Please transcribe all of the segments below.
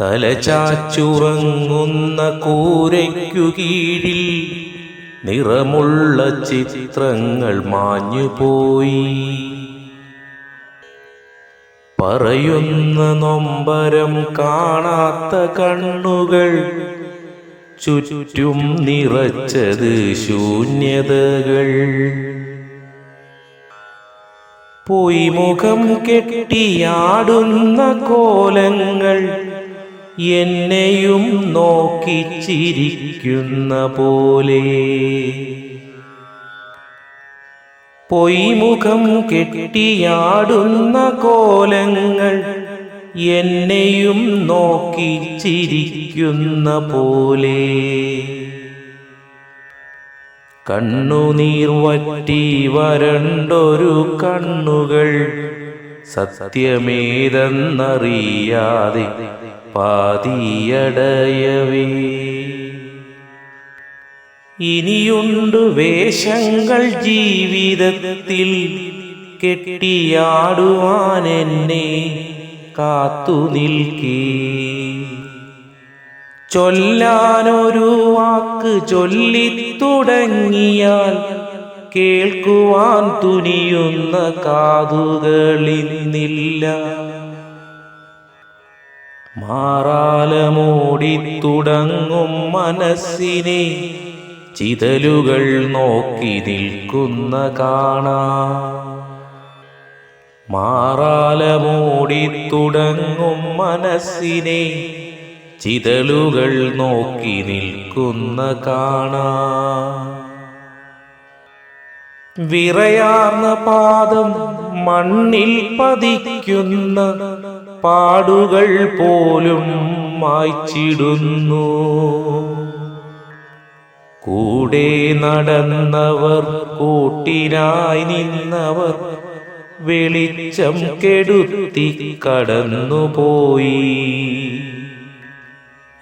തലചാച്ചുറങ്ങുന്ന കൂരയ്ക്കു കീഴിൽ നിറമുള്ള ചിത്രങ്ങൾ മാഞ്ഞുപോയി. പറയുന്ന നൊമ്പരം കാണാത്ത കണ്ണുകൾ ചുറ്റും നിറച്ചത് ശൂന്യതകൾ. പോയി മുഖം കെട്ടിയാടുന്ന കോലങ്ങൾ എന്നെയും നോക്കിച്ചിരിക്കുന്ന പോലെ. പൊയ്മുഖം കെട്ടിയാടുന്ന കോലങ്ങൾ എന്നെയും നോക്കിച്ചിരിക്കുന്ന പോലെ. കണ്ണുനീർ വറ്റി വരണ്ടൊരു കണ്ണുകൾ സത്യമേതെന്നറിയാതെ പാതിയടയവേ. ഇനിയുണ്ട് വേഷങ്ങൾ ജീവിതത്തിൽ കെട്ടിയാടുവാൻ എന്നെ കാത്തു നിൽക്കേ ചൊല്ലാനൊരു വാക്ക് ചൊല്ലിത്തുടങ്ങിയാൽ കേൾക്കുവാൻ തുനിയുന്ന കാതുകളിന്നില്ല മാറാലമൂടി തുടങ്ങും മനസ്സിനെ. ചിതലുകൾ നോക്കി നിൽക്കുന്ന കാണാ. മാറാലമൂടി തുടങ്ങും മനസ്സിനെ. ചിതലുകൾ നോക്കി നിൽക്കുന്ന കാണാ. വിറയാർന്ന പാദം മണ്ണിൽ പതിക്കുന്ന പാടുകൾ പോലും മായ്ച്ചിടുന്നു. കൂടെ നടന്നവർ കൂട്ടിനായി നിന്നവർ വെളിച്ചം കെടുത്തി കടന്നുപോയി.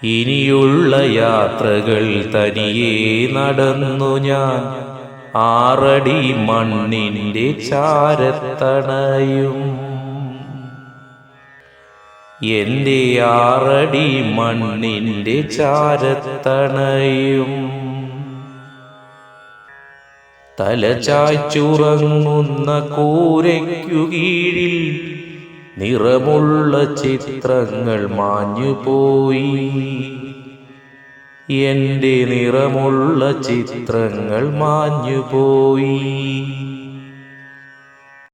ഇനിയുള്ള യാത്രകൾ തനിയെ നടന്നു ഞാൻ ആറടി മണ്ണിന്റെ ചാരത്തണയും. എന്റെ ആറടി മണ്ണിന്റെ ചാരത്തണയും. തലചായ്ച്ചുറങ്ങുന്ന കൂരയ്ക്കു കീഴിൽ നിറമുള്ള ചിത്രങ്ങൾ മാഞ്ഞുപോയി എന്റെ നിറമുള്ള ചിത്രങ്ങൾ മാഞ്ഞുപോയി